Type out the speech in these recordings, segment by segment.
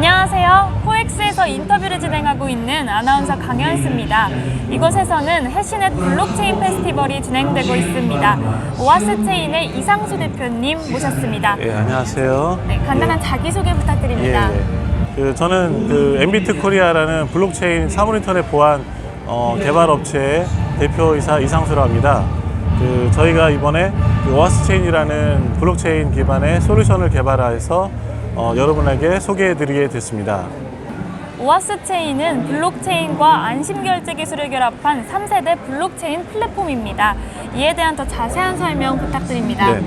안녕하세요. 코엑스에서 인터뷰를 진행하고 있는 아나운서 강현수입니다. 이곳에서는 해시넷 블록체인 페스티벌이 진행되고 있습니다. 오아스 체인의 이상수 대표님 모셨습니다. 예, 안녕하세요. 네, 간단한 자기소개 부탁드립니다. 예, 예. 그 저는 그 엠비트 코리아라는 블록체인 사물인터넷 보안 어, 개발 업체의 대표이사 이상수라고 합니다. 그 저희가 이번에 그 오아스 체인이라는 블록체인 기반의 솔루션을 개발해서 어, 여러분에게 소개해드리게 됐습니다. 오아스 체인은 블록체인과 안심 결제 기술을 결합한 3세대 블록체인 플랫폼입니다. 이에 대한 더 자세한 설명 부탁드립니다. 네.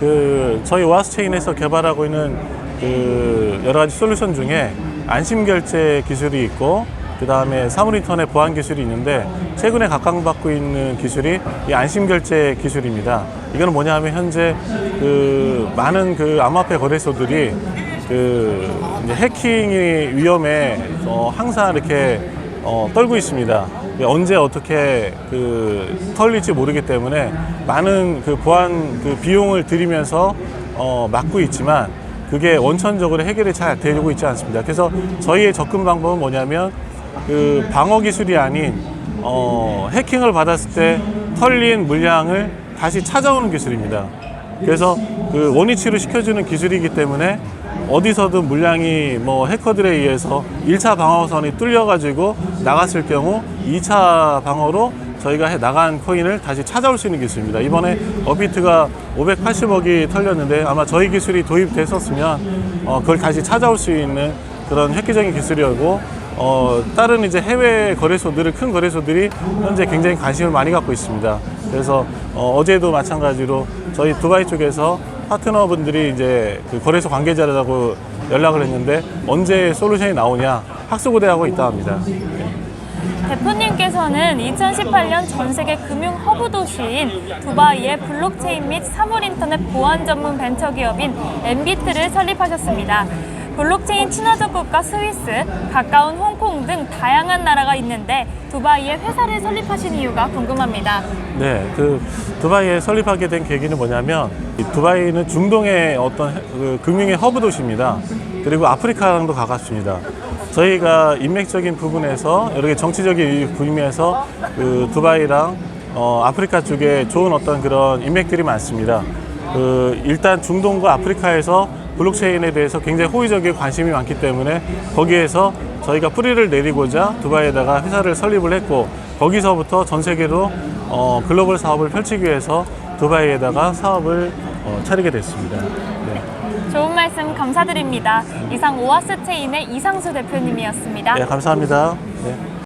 그 저희 오아스 체인에서 개발하고 있는 그 여러 가지 솔루션 중에 안심 결제 기술이 있고 그 다음에 사물인터넷 보안 기술이 있는데 최근에 각광받고 있는 기술이 이 안심 결제 기술입니다. 이거는 뭐냐 하면 현재 그 많은 그 암호화폐 거래소들이 그 이제 해킹이 위험에 어 항상 이렇게 어 떨고 있습니다. 언제 어떻게 그 털릴지 모르기 때문에 많은 그 보안 그 비용을 들이면서 어 막고 있지만 그게 원천적으로 해결이 잘 되고 있지 않습니다. 그래서 저희의 접근 방법은 뭐냐면 그 방어 기술이 아닌 어 해킹을 받았을 때 털린 물량을 다시 찾아오는 기술입니다. 그래서 그 원위치로 시켜주는 기술이기 때문에 어디서든 물량이 뭐 해커들에 의해서 1차 방어선이 뚫려가지고 나갔을 경우 2차 방어로 저희가 해 나간 코인을 다시 찾아올 수 있는 기술입니다. 이번에 어비트가 580억이 털렸는데 아마 저희 기술이 도입됐었으면 어, 그걸 다시 찾아올 수 있는 그런 획기적인 기술이었고 어, 다른 이제 해외 거래소들은 큰 거래소들이 현재 굉장히 관심을 많이 갖고 있습니다. 그래서 어, 어제도 마찬가지로 저희 두바이 쪽에서 파트너분들이 이제 그 거래소 관계자라고 연락을 했는데 언제 솔루션이 나오냐 학수고대하고 있다 합니다. 대표님께서는 2018년 전 세계 금융 허브 도시인 두바이의 블록체인 및 사물 인터넷 보안 전문 벤처 기업인 엠비트를 설립하셨습니다. 블록체인 친화적 국가 스위스, 가까운 홍콩 등 다양한 나라가 있는데 두바이에 회사를 설립하신 이유가 궁금합니다. 네, 그 두바이에 설립하게 된 계기는 뭐냐면 이 두바이는 중동의 어떤 해- 그 금융의 허브 도시입니다. 그리고 아프리카랑도 가깝습니다. 저희가 인맥적인 부분에서 여러 개 정치적인 부분에서 그 두바이랑 어, 아프리카 쪽에 좋은 어떤 그런 인맥들이 많습니다. 그 일단 중동과 아프리카에서 블록체인에 대해서 굉장히 호의적인 관심이 많기 때문에 거기에서 저희가 뿌리를 내리고자 두바이에다가 회사를 설립을 했고 거기서부터 전 세계로 어, 글로벌 사업을 펼치기 위해서 두바이에다가 사업을 어, 차리게 됐습니다. 네. 좋은 말씀 감사드립니다. 이상 오아스 체인의 이상수 대표님이었습니다. 네, 감사합니다. 네.